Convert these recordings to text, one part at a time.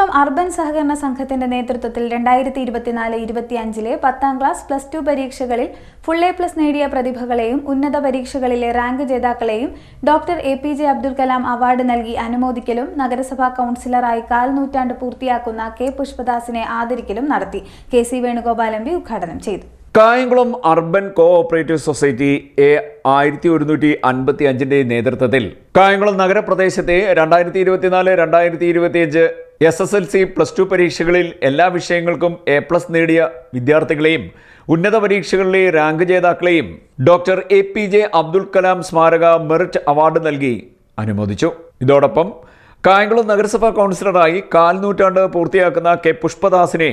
Kayamkulam urban സഹകരണ സംഘത്തിന്റെ നേതൃത്വത്തിൽ രണ്ടായിരത്തി ഇരുപത്തിനാല് ഇരുപത്തിയഞ്ചിലെ പത്താം ക്ലാസ് പ്ലസ് ടു പരീക്ഷകളിൽ ഫുൾ എ പ്ലസ് നേടിയ പ്രതിഭകളെയും ഉന്നത പരീക്ഷകളിലെ rank ജേതാക്കളെയും doctor A P J Abdul Kalam award നൽകി അനുമോദിക്കലും നഗരസഭാ കൗൺസിലറായി കാൽ നൂറ്റാണ്ട് പൂർത്തിയാക്കുന്ന കെ പുഷ്പദാസിനെ ആദരിക്കലും നടത്തി. K C Venugopal M P ഉദ്ഘാടനം ചെയ്തു. Kayamkulam urban co operative society A ആയിരത്തി ഒരുന്നൂറ്റി അൻപത്തി അഞ്ചിന്റെ നേതൃത്വത്തിൽ കായംകുളം നഗരപ്രദേശത്തെ രണ്ടായിരത്തി ഇരുപത്തിനാല് രണ്ടായിരത്തി ഇരുപത്തിയഞ്ച് S S L C plus two പരീക്ഷകളിൽ എല്ലാ വിഷയങ്ങൾക്കും എ പ്ലസ് നേടിയ വിദ്യാർത്ഥികളെയും ഉന്നത പരീക്ഷകളിലെ rank ജേതാക്കളെയും doctor A P J Abdul Kalam സ്മാരക മെറിറ്റ് അവാർഡ് നൽകി അനുമോദിച്ചു. ഇതോടൊപ്പം കായംകുളം നഗരസഭാ കൗൺസിലറായി കാൽനൂറ്റാണ്ട് പൂർത്തിയാക്കുന്ന കെ പുഷ്പദാസിനെ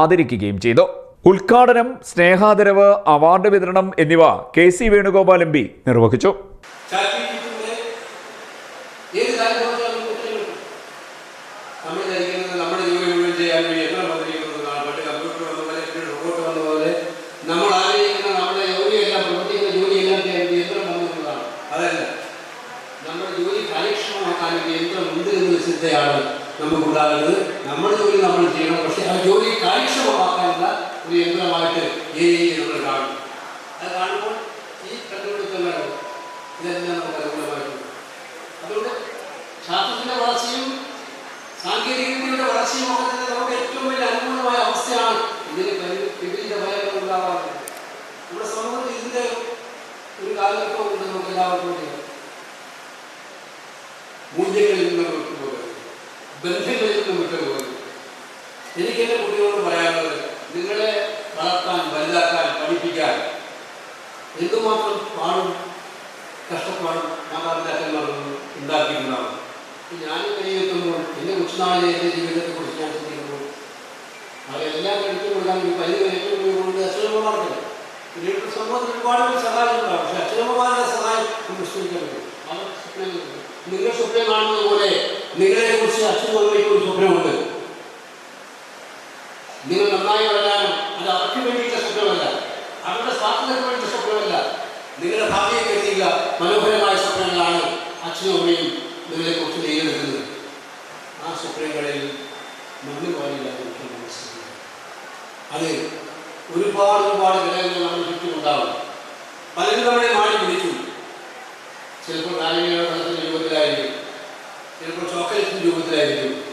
ആദരിക്കുകയും ചെയ്തു. ഉദ്ഘാടനം സ്നേഹാദരവ് അവാർഡ് വിതരണം എന്നിവ K C Venugopal M P നിർവഹിച്ചു ചാറ്റിന്റെ ഏത് കാര്യം പറഞ്ഞാലും കുട്ടികൾ നമ്മൾ ധരിക്കുന്നത് നമ്മുടെ ജോലി മുഴുവൻ ചെയ്യാൻ വേണ്ടി എത്ര വന്നിരിക്കുന്നതാണ് പണ്ട് കമ്പ്യൂട്ടർ വന്ന പോലെ ഒരു റോബോട്ട് വന്ന പോലെ നമ്മൾ ആഗ്രഹിക്കുന്ന നമ്മുടെ ജോലിയെല്ലാം പ്രവർത്തിക്കുന്ന ജോലിയെല്ലാം ചെയ്യാൻ വേണ്ടി യന്ത്രം വന്നിട്ടുള്ളതാണ് അതല്ല നമ്മുടെ ജോലി വേണ്ടി യന്ത്രം ഉണ്ട് എന്ന ചിന്തയാണ് നമുക്കുണ്ടാകുന്നത്. നമ്മുടെ ജോലി നമ്മൾ ചെയ്യണം. പക്ഷേ ആ ജോലി കാര്യക്ഷമമാക്കാനുള്ള ഒരു യന്ത്രമായിട്ട് എ നമ്മൾ കാണും. അത് കാണുമ്പോൾ ഈ കണ്ടുപിടുത്തങ്ങൾ ഇതെല്ലാം നമുക്ക് അനുകൂലമായിട്ടുണ്ട് അതുകൊണ്ട് ശാസ്ത്രത്തിന്റെ വളർച്ചയും സാങ്കേതികവിദ്യയുടെ വളർച്ചയും ഒക്കെ തന്നെ നമുക്ക് ഏറ്റവും വലിയ അനുകൂലമായ അവസ്ഥയാണ് ഇതിന് പരി- വിപരീത ഫലങ്ങൾ ഉണ്ടാവാറുണ്ട് നമ്മുടെ സമൂഹത്തിൽ ഇതിന്റെ ഒരു കാലഘട്ടം ഉണ്ട് നമുക്ക് എല്ലാവർക്കും മൂല്യങ്ങളിൽ നിന്ന് വിട്ടുപോകരുത് ബന്ധങ്ങളിൽ നിന്ന് വിട്ടുപോകരുത് എനിക്ക് എന്റെ കുട്ടികളോട് പറയാനുള്ളത് നിങ്ങളെ വളർത്താൻ വലുതാക്കാൻ പഠിപ്പിക്കാൻ എന്തുമാത്രം പാടും കഷ്ടപ്പാടും മാതാപിതാക്കന്മാർ ഉണ്ടാക്കിയിട്ടുണ്ടാവും. ഞാൻ കൈയെത്തുമ്പോൾ എന്റെ കൊച്ചുനാളിലെ എന്റെ ജീവിതത്തെ കുറിച്ച് ഞാൻ ചിന്തിക്കുമ്പോൾ അവരെല്ലാം എടുത്തുകൊണ്ടാൽ ഒരു പരിധി ഏറ്റവും കൊണ്ട് അച്ഛനമ്മമാർക്കില്ല പിന്നീട് സമൂഹത്തിൽ ഒരുപാട് സഹായം ഉണ്ടാവും പക്ഷെ അച്ഛനമ്മമാരുടെ സഹായം നമുക്ക് വിശ്വസിക്കാൻ പറ്റും. അവർ നിങ്ങൾ സ്വപ്നം കാണുന്നത് പോലെ നിങ്ങളെ കുറിച്ച് അച്ഛനും അമ്മയ്ക്കും ഒരു സ്വപ്നമുണ്ട്. നിങ്ങൾ നന്നായി വളരാനും അത് അവർക്ക് വേണ്ടിയിട്ടുള്ള സ്വപ്നമല്ല അവരുടെ സ്വാതന്ത്ര്യത്തിന് വേണ്ടി സ്വപ്നമല്ല. നിങ്ങളുടെ ഭാവിയെ കരുതിയില്ല മനോഹരമായ സ്വപ്നങ്ങളാണ് അച്ഛനും നിങ്ങളെ കുറിച്ച് നെയ്തെടുക്കുന്നത് ആ സ്വപ്നങ്ങളിൽ മണ്ണ് മനസ്സിലാക്കുക അത് ഒരുപാട് ഒരുപാട് ഘടകങ്ങൾ നമ്മുടെ ചുറ്റും ഉണ്ടാവും. പലരും നമ്മളെ മാടി പിടിക്കും ചിലപ്പോൾ ചിലപ്പോൾ ചോക്ലേറ്റിന്റെ രൂപത്തിലായിരിക്കും.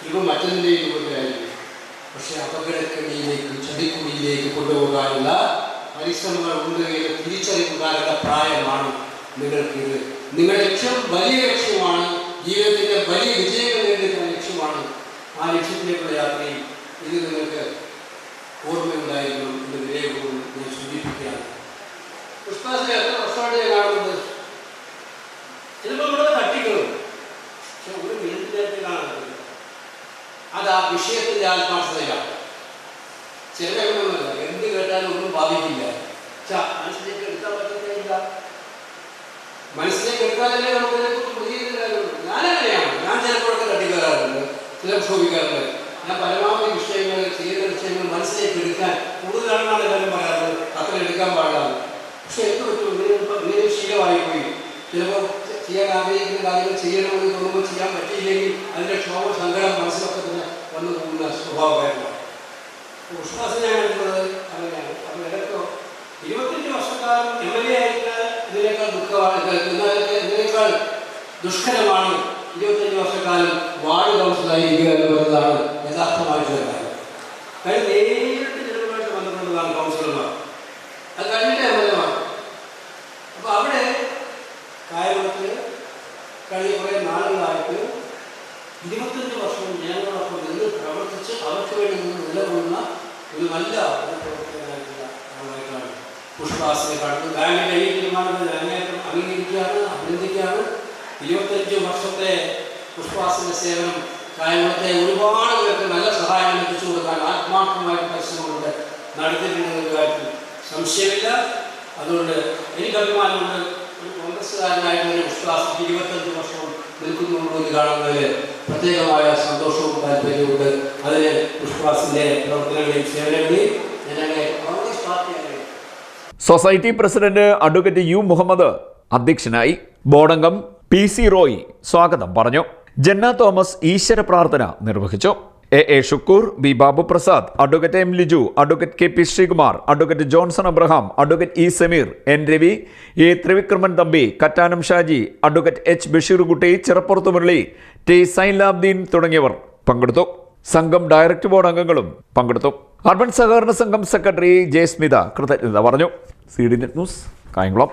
ചിലപ്പോൾ മറ്റൊന്നിന്റെയും രൂപത്തിലായിരിക്കും? പക്ഷെ അപകടക്കണിയിലേക്ക് ചതിക്കുടിയിലേക്ക് കൊണ്ടുപോകാനുള്ള പരിശ്രമങ്ങൾ ഉണ്ട് എന്ന് പ്രായമാണ് നിങ്ങൾക്കിത്. നിങ്ങളുടെ ലക്ഷ്യം വലിയ ലക്ഷ്യമാണ് ജീവിതത്തിന്റെ വലിയ വിജയങ്ങൾ നേടിയെടുക്കുന്ന ലക്ഷ്യമാണ്. ആ ലക്ഷ്യത്തിലേക്കുള്ള യാത്രയിൽ ഇത് നിങ്ങൾക്ക് ഓർമ്മയുണ്ടായിരുന്നു എന്ന് വിലയപൂർവം ഞാൻ സൂചിപ്പിക്കുകയാണ്. പുഷ്പാസിനെ എത്ര വർഷമായിട്ട് ഞാൻ കാണുന്നത് ചിലപ്പോൾ ഇവിടെ തട്ടിക്കളും പക്ഷെ ഒരു മിനിറ്റിലേക്ക് കാണുന്നത് അത് ആ വിഷയത്തിന്റെ ആത്മാർത്ഥതയാണ് ചിലരൊന്നുമല്ല എന്ത് കേട്ടാലും ഒന്നും ബാധിക്കില്ല. മനസ്സിലേക്ക് എടുക്കാൻ പറ്റുന്നില്ല മനസ്സിലേക്ക് എടുക്കാതല്ലേ നമുക്ക് ഇതിനെക്കുറിച്ച് പ്രതികരിക്കുന്ന കാര്യമുള്ളൂ ഞാനങ്ങനെയാണ് ഞാൻ ചിലപ്പോഴൊക്കെ തട്ടിക്കയറാറുണ്ട്. ചില ക്ഷോഭിക്കാറുണ്ട് ഞാൻ പരമാവധി വിഷയങ്ങൾ ചെയ്യുന്ന വിഷയങ്ങൾ മനസ്സിലേക്ക് എടുക്കാൻ കൂടുതലാണെന്നാണ് എല്ലാവരും പറയാറുള്ളത്. അത്ര എടുക്കാൻ പാടില്ല. പക്ഷെ എന്ത് പറ്റും? ഇപ്പം ശീലമായി പോയി ചിലപ്പോൾ ചെയ്യാൻ ആഗ്രഹിക്കുന്ന കാര്യങ്ങൾ ചെയ്യണമെന്ന് തോന്നുമ്പോൾ ചെയ്യാൻ പറ്റിയില്ലെങ്കിൽ അതിന്റെ ക്ഷോഭ സങ്കടം മനസ്സിലൊക്കെ തന്നെ വന്നു പോകുന്ന സ്വഭാവമായിരുന്നു. വിശ്വാസം ഞാൻ എടുക്കുന്നത് അങ്ങനെയാണ്. അപ്പം ഇടയ്ക്കോ ഇരുപത്തഞ്ച് വർഷക്കാലം എം എൽ എ ആയിട്ട് ഇതിനേക്കാൾ ദുഃഖമാണ് ഇതിനേക്കാൾ ദുഷ്കരമാണ് ഇരുപത്തഞ്ച് വർഷക്കാലം വാർഡ് കൗൺസിലായിരിക്കുക എന്ന് പറയുന്നതാണ് യഥാർത്ഥമായിട്ടുള്ള കാര്യം. ഒരു നല്ല ഒരു പ്രവർത്തകനായിട്ടുള്ള ആളായിട്ടാണ് പുഷ്പാസിനെ കാണുന്നത് ബാങ്കിന്റെ ഈ തീരുമാനത്തിൽ അങ്ങേയറ്റം അംഗീകരിക്കുകയാണ് അഭിനന്ദിക്കുകയാണ് ഇരുപത്തഞ്ച് വർഷത്തെ പുഷ്പാസിന്റെ സേവനം കായംകുളത്തെ ഒരുപാട് പേർക്ക് നല്ല സഹായം ലഭിച്ചു കൊടുക്കാൻ ആത്മാർത്ഥമായ പരിശ്രമങ്ങളുടെ നടത്തിയിട്ടുണ്ടെന്ന കാര്യത്തിൽ സംശയമില്ല. അതുകൊണ്ട് എനിക്ക് അഭിമാനമുണ്ട്. ഒരു കോൺഗ്രസ്സുകാരനായിട്ട് ഒരു വിശ്വാസം ഇരുപത്തഞ്ച് വർഷവും നിൽക്കുന്നുണ്ടോ എന്ന് കാണുന്നതിൽ പ്രത്യേകമായ സന്തോഷവും താല്പര്യവുമുണ്ട്. അതിന് വിശ്വാസിന്റെ പ്രവർത്തനങ്ങളെയും സേവനങ്ങളെയും അങ്ങനെ കോൺഗ്രസ് പാർട്ടിയാണ് society president advocate U Muhammad അധ്യക്ഷനായി ബോർഡംഗം പി സി റോയ് സ്വാഗതം പറഞ്ഞു. ജന്ന തോമസ് ഈശ്വര പ്രാർത്ഥന നിർവഹിച്ചു. A. A. Shukoor B Babu Prasad advocate M. Liju advocate K. P. Sreekumar advocate Johnson Abraham advocate E. Sameer N. Ravi A. Thrivikraman Thampi Kattanam Shaji advocate H. Basheerkutty Chirappurathu Murali T. Sainulabdeen തുടങ്ങിയവർ പങ്കെടുത്തു. സംഘം director board അംഗങ്ങളും പങ്കെടുത്തു. Urban സഹകരണ സംഘം secretary Jayasmitha കൃതജ്ഞത പറഞ്ഞു. C. D. Net news Kayamkulam.